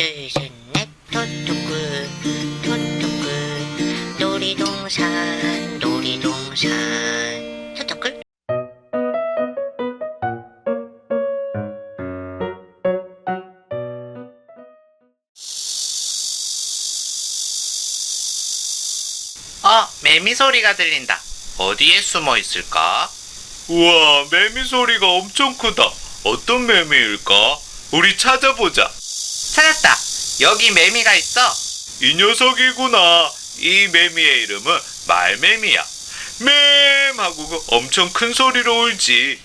둘셋넷 토토꿀 토토꿀 놀이동산 놀이동산 토토꿀 어, 매미 소리가 들린다. 어디에 숨어 있을까? 우와, 매미 소리가 엄청 크다. 어떤 매미일까? 우리 찾아보자. 찾았다. 여기 매미가 있어. 이 녀석이구나. 이 매미의 이름은 말매미야. 맴 하고 그 엄청 큰 소리로 울지.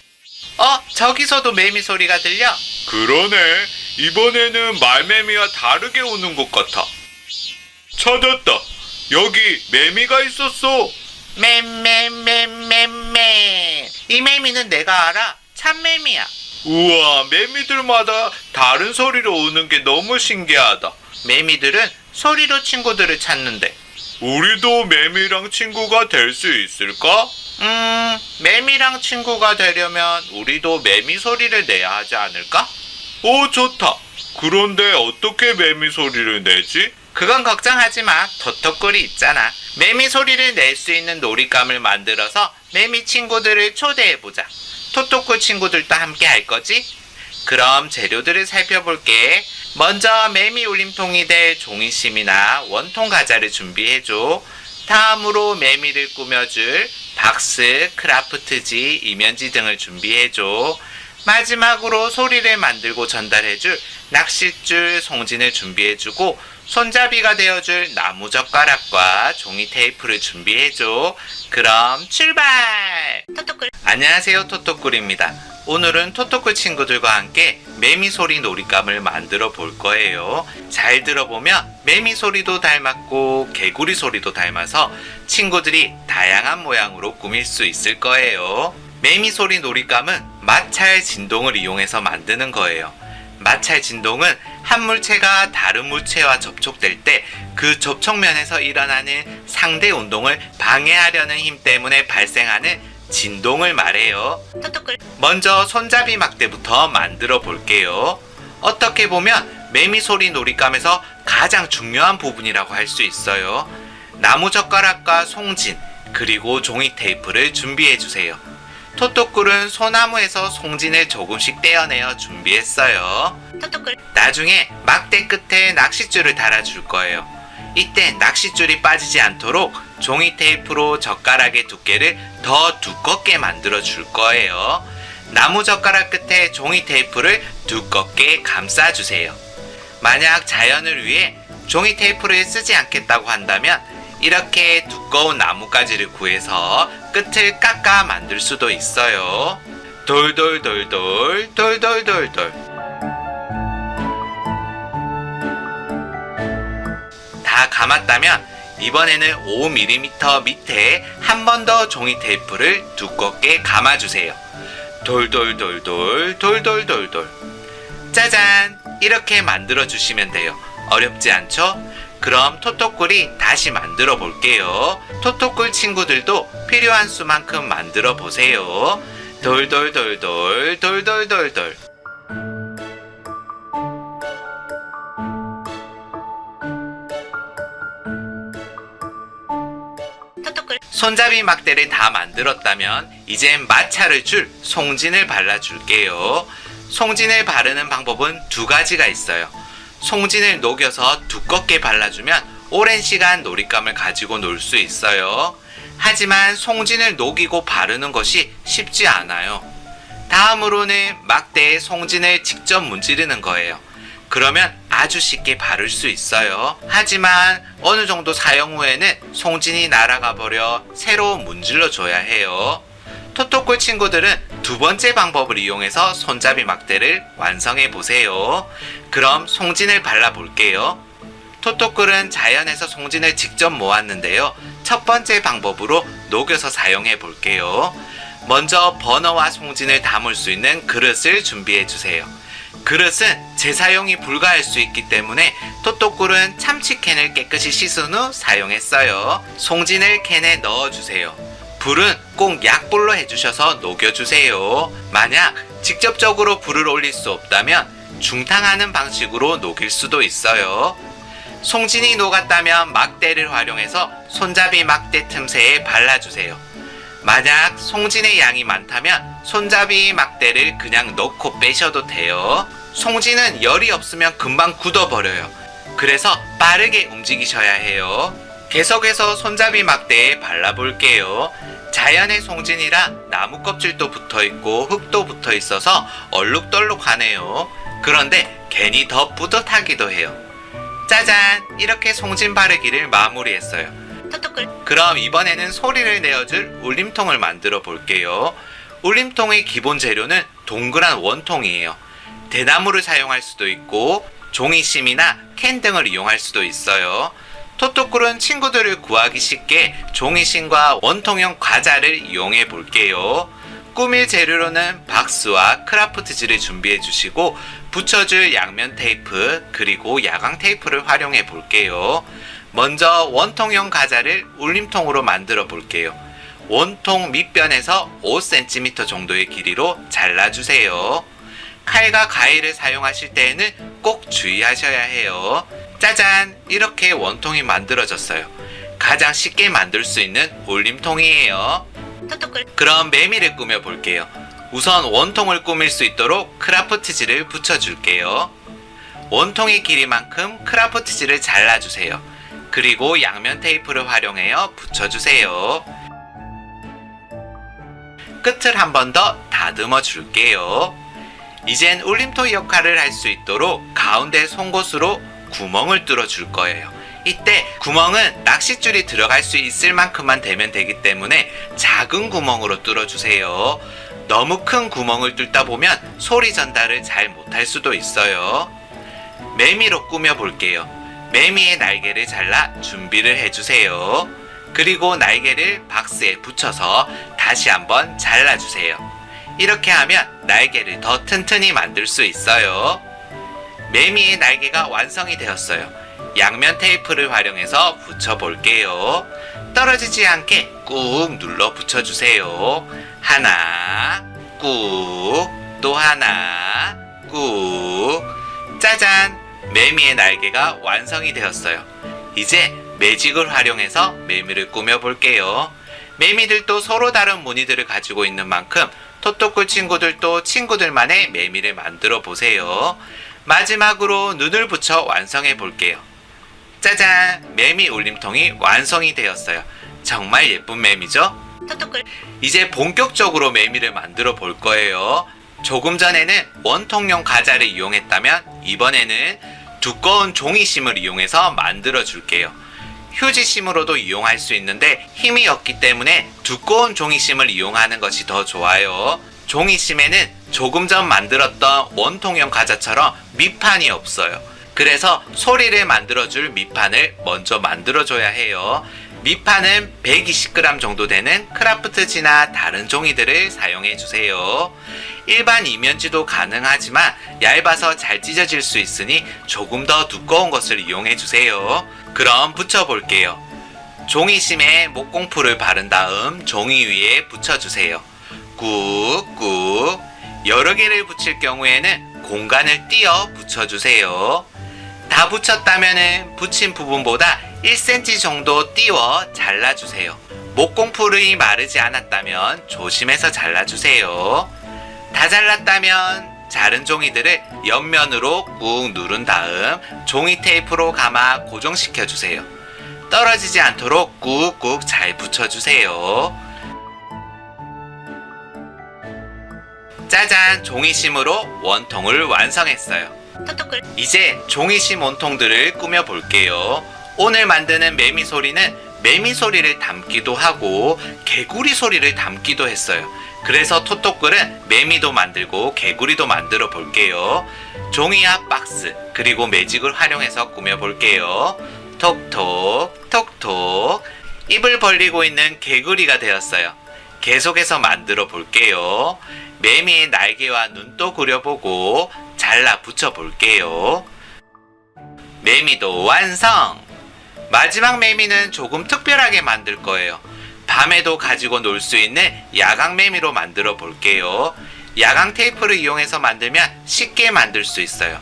어, 저기서도 매미 소리가 들려. 그러네. 이번에는 말매미와 다르게 우는 것 같아. 찾았다. 여기 매미가 있었어. 맴맴맴맴맴. 이 매미는 내가 알아. 참매미야. 우와, 매미들마다 다른 소리로 우는 게 너무 신기하다. 매미들은 소리로 친구들을 찾는데. 우리도 매미랑 친구가 될 수 있을까? 음, 매미랑 친구가 되려면 우리도 매미 소리를 내야 하지 않을까? 오, 좋다. 그런데 어떻게 매미 소리를 내지? 그건 걱정하지 마. 토토꿀이 있잖아. 매미 소리를 낼 수 있는 놀잇감을 만들어서 매미 친구들을 초대해보자. 토토꿀 친구들도 함께 할 거지? 그럼 재료들을 살펴볼게. 먼저 매미 울림통이 될 종이심이나 원통 과자를 준비해줘. 다음으로 매미를 꾸며줄 박스, 크라프트지, 이면지 등을 준비해줘. 마지막으로 소리를 만들고 전달해줄 낚싯줄, 송진을 준비해주고 손잡이가 되어줄 나무 젓가락과 종이 테이프를 준비해줘. 그럼 출발! 토토꿀 안녕하세요 토토꿀입니다. 오늘은 토토꿀 친구들과 함께 매미 소리 놀잇감을 만들어 볼 거예요. 잘 들어보면 매미 소리도 닮았고 개구리 소리도 닮아서 친구들이 다양한 모양으로 꾸밀 수 있을 거예요. 매미 소리 놀잇감은 마찰 진동을 이용해서 만드는 거예요. 마찰 진동은 한 물체가 다른 물체와 접촉될 때 그 접촉면에서 일어나는 상대 운동을 방해하려는 힘 때문에 발생하는 진동을 말해요. 먼저 손잡이 막대부터 만들어 볼게요. 어떻게 보면 매미 소리 놀잇감에서 가장 중요한 부분이라고 할 수 있어요. 나무 젓가락과 송진, 그리고 종이 테이프를 준비해 주세요. 토토꿀은 소나무에서 송진을 조금씩 떼어내어 준비했어요. 토토꿀 나중에 막대 끝에 낚싯줄을 달아줄 거예요. 이때 낚싯줄이 빠지지 않도록 종이 테이프로 젓가락의 두께를 더 두껍게 만들어 줄 거예요. 나무 젓가락 끝에 종이 테이프를 두껍게 감싸 주세요. 만약 자연을 위해 종이 테이프를 쓰지 않겠다고 한다면 이렇게 두꺼운 나뭇가지를 구해서 끝을 깎아 만들 수도 있어요. 돌돌돌돌 돌돌돌돌 다 감았다면 이번에는 5mm 밑에 한 번 더 종이 테이프를 두껍게 감아주세요. 돌돌돌돌 돌돌돌돌 짜잔 이렇게 만들어 주시면 돼요. 어렵지 않죠? 그럼 토토꿀이 다시 만들어 볼게요. 토토꿀 친구들도 필요한 수만큼 만들어 보세요. 돌돌돌돌 돌돌돌돌 손잡이 막대를 다 만들었다면 이젠 마찰을 줄 송진을 발라줄게요. 송진을 바르는 방법은 두 가지가 있어요. 송진을 녹여서 두껍게 발라주면 오랜 시간 놀잇감을 가지고 놀 수 있어요. 하지만 송진을 녹이고 바르는 것이 쉽지 않아요. 다음으로는 막대에 송진을 직접 문지르는 거예요. 그러면 아주 쉽게 바를 수 있어요. 하지만 어느 정도 사용 후에는 송진이 날아가 버려 새로 문질러 줘야 해요. 토토꿀 친구들은 두 번째 방법을 이용해서 손잡이 막대를 완성해 보세요. 그럼 송진을 발라 볼게요. 토토꿀은 자연에서 송진을 직접 모았는데요. 첫 번째 방법으로 녹여서 사용해 볼게요. 먼저 버너와 송진을 담을 수 있는 그릇을 준비해 주세요. 그릇은 재사용이 불가할 수 있기 때문에 토토꿀은 참치캔을 깨끗이 씻은 후 사용했어요. 송진을 캔에 넣어주세요. 불은 꼭 약불로 해주셔서 녹여주세요. 만약 직접적으로 불을 올릴 수 없다면 중탕하는 방식으로 녹일 수도 있어요. 송진이 녹았다면 막대를 활용해서 손잡이 막대 틈새에 발라주세요. 만약 송진의 양이 많다면 손잡이 막대를 그냥 넣고 빼셔도 돼요. 송진은 열이 없으면 금방 굳어버려요. 그래서 빠르게 움직이셔야 해요. 계속해서 손잡이 막대에 발라볼게요. 자연의 송진이라 나무 껍질도 붙어 있고 흙도 붙어 있어서 얼룩덜룩하네요. 그런데 괜히 더 뿌듯하기도 해요. 짜잔! 이렇게 송진 바르기를 마무리했어요. 그럼 이번에는 소리를 내어줄 울림통을 만들어 볼게요. 울림통의 기본 재료는 동그란 원통이에요. 대나무를 사용할 수도 있고 종이심이나 캔 등을 이용할 수도 있어요. 토토꿀은 친구들을 구하기 쉽게 종이심과 원통형 과자를 이용해 볼게요. 꾸밀 재료로는 박스와 크라프트지를 준비해 주시고 붙여줄 양면 테이프 그리고 야광 테이프를 활용해 볼게요. 먼저 원통형 과자를 울림통으로 만들어 볼게요. 원통 밑변에서 5cm 정도의 길이로 잘라주세요. 칼과 가위를 사용하실 때에는 꼭 주의하셔야 해요. 짜잔! 이렇게 원통이 만들어졌어요. 가장 쉽게 만들 수 있는 울림통이에요. 토토꿀 그럼 매미를 꾸며 볼게요. 우선 원통을 꾸밀 수 있도록 크라프트지를 붙여줄게요. 원통의 길이만큼 크라프트지를 잘라주세요. 그리고 양면 테이프를 활용하여 붙여주세요. 끝을 한 번 더 다듬어 줄게요. 이젠 울림토 역할을 할 수 있도록 가운데 송곳으로 구멍을 뚫어 줄 거예요. 이때 구멍은 낚싯줄이 들어갈 수 있을 만큼만 되면 되기 때문에 작은 구멍으로 뚫어 주세요. 너무 큰 구멍을 뚫다 보면 소리 전달을 잘 못할 수도 있어요. 매미로 꾸며 볼게요. 매미의 날개를 잘라 준비를 해주세요. 그리고 날개를 박스에 붙여서 다시 한번 잘라주세요. 이렇게 하면 날개를 더 튼튼히 만들 수 있어요. 매미의 날개가 완성이 되었어요. 양면 테이프를 활용해서 붙여볼게요. 떨어지지 않게 꾹 눌러 붙여주세요. 하나, 꾹, 또 하나, 꾹. 짜잔! 매미의 날개가 완성이 되었어요. 이제 매직을 활용해서 매미를 꾸며볼게요. 매미들도 서로 다른 무늬들을 가지고 있는 만큼 토토꿀 친구들도 친구들만의 매미를 만들어 보세요. 마지막으로 눈을 붙여 완성해 볼게요. 짜잔! 매미 울림통이 완성이 되었어요. 정말 예쁜 매미죠? 토토꿀 이제 본격적으로 매미를 만들어 볼 거예요. 조금 전에는 원통용 가자를 이용했다면 이번에는 두꺼운 종이심을 이용해서 만들어 줄게요. 휴지심으로도 이용할 수 있는데 힘이 없기 때문에 두꺼운 종이심을 이용하는 것이 더 좋아요. 종이심에는 조금 전 만들었던 원통형 과자처럼 밑판이 없어요. 그래서 소리를 만들어줄 밑판을 먼저 만들어줘야 해요. 밑판은 120g 정도 되는 크라프트지나 다른 종이들을 사용해 주세요. 일반 이면지도 가능하지만 얇아서 잘 찢어질 수 있으니 조금 더 두꺼운 것을 이용해 주세요. 그럼 붙여볼게요. 종이심에 목공풀을 바른 다음 종이 위에 붙여주세요. 꾹꾹 여러 개를 붙일 경우에는 공간을 띄어 붙여주세요. 다 붙였다면 붙인 부분보다 1cm 정도 띄워 잘라주세요. 목공풀이 마르지 않았다면 조심해서 잘라주세요. 다 잘랐다면 자른 종이들을 옆면으로 꾹 누른 다음 종이 테이프로 감아 고정시켜 주세요. 떨어지지 않도록 꾹꾹 잘 붙여주세요. 짜잔 종이심으로 원통을 완성했어요. 이제 종이심 원통들을 꾸며 볼게요. 오늘 만드는 매미 소리는 매미 소리를 담기도 하고 개구리 소리를 담기도 했어요. 그래서 토토꿀은 매미도 만들고 개구리도 만들어 볼게요. 종이와 박스 그리고 매직을 활용해서 꾸며 볼게요. 톡톡 톡톡 입을 벌리고 있는 개구리가 되었어요. 계속해서 만들어 볼게요. 매미의 날개와 눈도 그려보고 잘라 붙여 볼게요. 매미도 완성! 마지막 매미는 조금 특별하게 만들 거예요. 밤에도 가지고 놀 수 있는 야광 매미로 만들어 볼게요. 야광 테이프를 이용해서 만들면 쉽게 만들 수 있어요.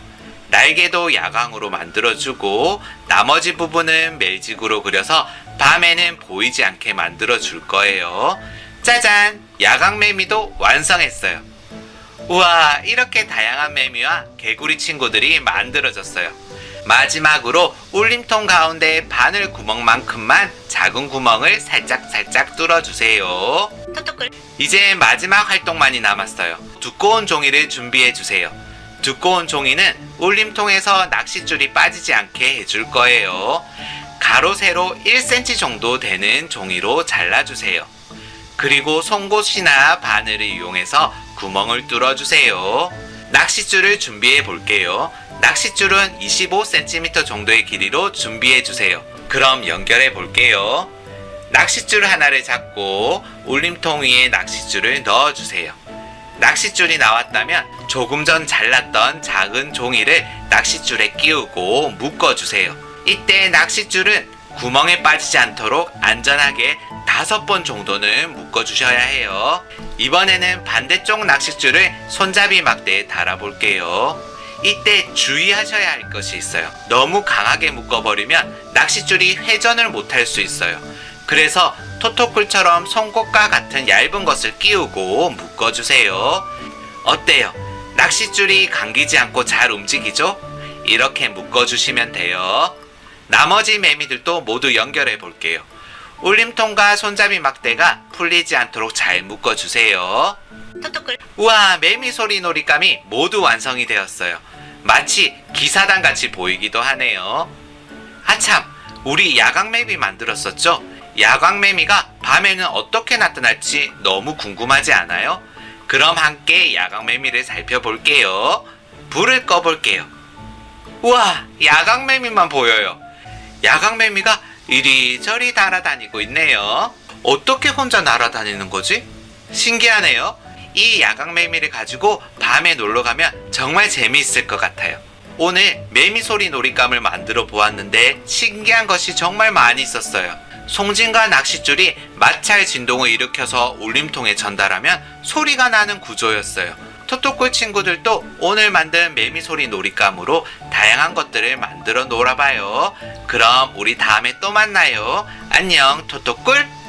날개도 야광으로 만들어주고 나머지 부분은 매직으로 그려서 밤에는 보이지 않게 만들어줄 거예요. 짜잔! 야광 매미도 완성했어요. 우와, 이렇게 다양한 매미와 개구리 친구들이 만들어졌어요. 마지막으로 울림통 가운데 바늘 구멍만큼만 작은 구멍을 살짝살짝 뚫어주세요. 토토꿀 이제 마지막 활동만이 남았어요. 두꺼운 종이를 준비해 주세요. 두꺼운 종이는 울림통에서 낚싯줄이 빠지지 않게 해줄 거예요. 가로 세로 1cm 정도 되는 종이로 잘라주세요. 그리고 송곳이나 바늘을 이용해서 구멍을 뚫어주세요. 낚싯줄을 준비해 볼게요. 낚싯줄은 25cm 정도의 길이로 준비해 주세요. 그럼 연결해 볼게요. 낚싯줄 하나를 잡고 울림통 위에 낚싯줄을 넣어 주세요. 낚싯줄이 나왔다면 조금 전 잘랐던 작은 종이를 낚싯줄에 끼우고 묶어 주세요. 이때 낚싯줄은 구멍에 빠지지 않도록 안전하게 다섯 번 정도는 묶어주셔야 해요. 이번에는 반대쪽 낚싯줄을 손잡이 막대에 달아볼게요. 이때 주의하셔야 할 것이 있어요. 너무 강하게 묶어버리면 낚싯줄이 회전을 못할 수 있어요. 그래서 토토쿨처럼 송곳과 같은 얇은 것을 끼우고 묶어주세요. 어때요? 낚싯줄이 감기지 않고 잘 움직이죠? 이렇게 묶어주시면 돼요. 나머지 매미들도 모두 연결해 볼게요. 울림통과 손잡이 막대가 풀리지 않도록 잘 묶어주세요. 우와, 매미 소리 놀이감이 모두 완성이 되었어요. 마치 기사단 같이 보이기도 하네요. 아참, 우리 야광매미 만들었었죠? 야광매미가 밤에는 어떻게 나타날지 너무 궁금하지 않아요? 그럼 함께 야광매미를 살펴볼게요. 불을 꺼볼게요. 우와, 야광매미만 보여요. 야광매미가 이리저리 날아다니고 있네요. 어떻게 혼자 날아다니는 거지? 신기하네요. 이 야광매미를 가지고 밤에 놀러 가면 정말 재미있을 것 같아요. 오늘 매미 소리 놀이감을 만들어 보았는데 신기한 것이 정말 많이 있었어요. 송진과 낚싯줄이 마찰 진동을 일으켜서 울림통에 전달하면 소리가 나는 구조였어요. 토토꿀 친구들도 오늘 만든 매미 소리 놀이감으로 다양한 것들을 만들어 놀아봐요. 그럼 우리 다음에 또 만나요. 안녕, 토토꿀.